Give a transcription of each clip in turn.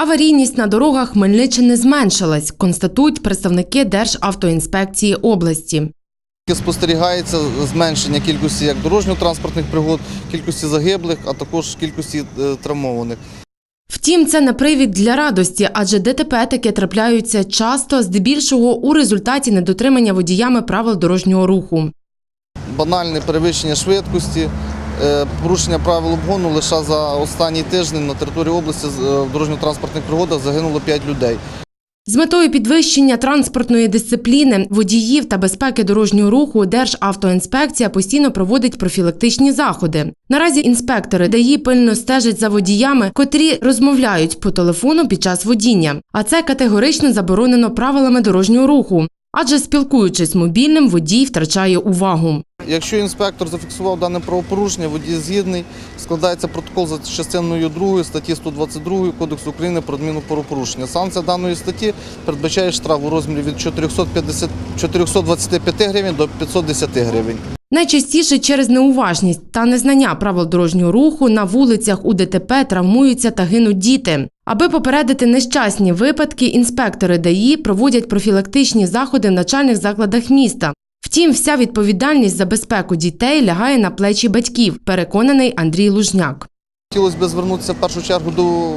Аварійність на дорогах Хмельниччини зменшилась, констатують представники Державтоінспекції області. Спостерігається зменшення кількості як дорожньо-транспортних пригод, кількості загиблих, а також кількості е, травмованих. Втім, це не привід для радості, адже ДТП таке трапляються часто, здебільшого у результаті недотримання водіями правил дорожнього руху. Банальне перевищення швидкості, порушення правил обгону лише за останній тиждень на території області е, в дорожньо-транспортних пригодах загинуло 5 людей. З метою підвищення транспортної дисципліни, водіїв та безпеки дорожнього руху Державтоінспекція постійно проводить профілактичні заходи. Наразі інспектори ДАІ пильно стежать за водіями, котрі розмовляють по телефону під час водіння. А це категорично заборонено правилами дорожнього руху. Адже спілкуючись мобільним, водій втрачає увагу. Якщо інспектор зафіксував дане правопорушення, водій згідний, складається протокол за частиною 2 статті 122 Кодексу України про адмінну правопорушення. Санкція даної статті передбачає штраф у розмірі від 450, 425 гривень до 510 гривень. Найчастіше через неуважність та незнання правил дорожнього руху на вулицях у ДТП травмуються та гинуть діти. Аби попередити нещасні випадки, інспектори ДАІ проводять профілактичні заходи в навчальних закладах міста. Втім, вся відповідальність за безпеку дітей лягає на плечі батьків, переконаний Андрій Лужняк. Хотілося б звернутися в першу чергу до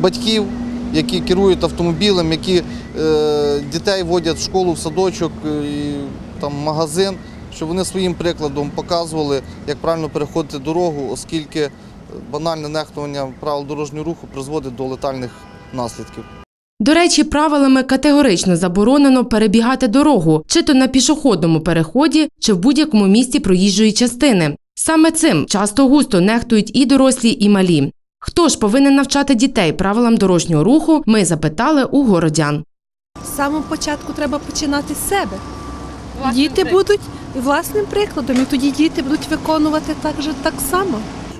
батьків, які керують автомобілем, які е, дітей водять в школу, в садочок, е, і, там, магазин, щоб вони своїм прикладом показували, як правильно переходити дорогу, оскільки банальне нехтування правил дорожнього руху призводить до летальних наслідків. До речі, правилами категорично заборонено перебігати дорогу, чи то на пішохідному переході, чи в будь-якому місці проїжджої частини. Саме цим часто густо нехтують і дорослі, і малі. Хто ж повинен навчати дітей правилам дорожнього руху? Ми запитали у городян. З самого початку треба починати з себе. діти будуть власним прикладом, і тоді діти будуть виконувати так же так само.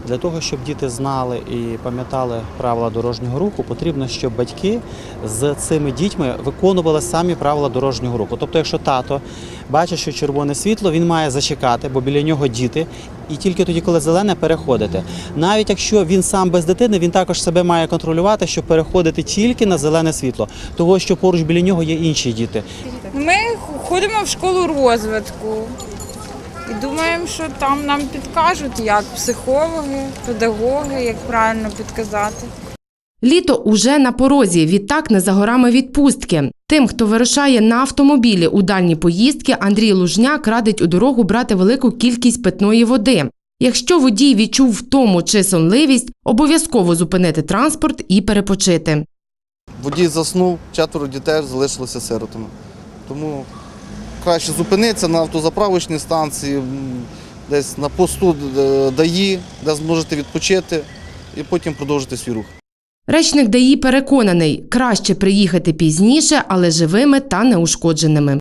Для того, щоб діти знали і пам'ятали правила дорожнього руху, потрібно, щоб батьки з цими дітьми виконували самі правила дорожнього руху. Тобто, якщо тато бачить, що червоне світло, він має зачекати, бо біля нього діти, і тільки тоді, коли зелене, переходити. Навіть якщо він сам без дитини, він також себе має контролювати, щоб переходити тільки на зелене світло, того що поруч біля нього є інші діти. Ми ходимо в школу розвитку і думаємо, що там нам підкажуть, як психологи, педагоги, як правильно підказати. Літо уже на порозі, відтак не за горами відпустки. Тим, хто вирушає на автомобілі у дальні поїздки, Андрій Лужняк радить у дорогу брати велику кількість питної води. Якщо водій відчув втому чи сонливість, обов'язково зупинити транспорт і перепочити. Водій заснув, четверо дітей залишилися сиротами. Тому краще зупинитися на автозаправочній станції, десь на посту е, ДАІ, де зможете відпочити і потім продовжити свій рух. Речник ДАІ переконаний, краще приїхати пізніше, але живими та неушкодженими.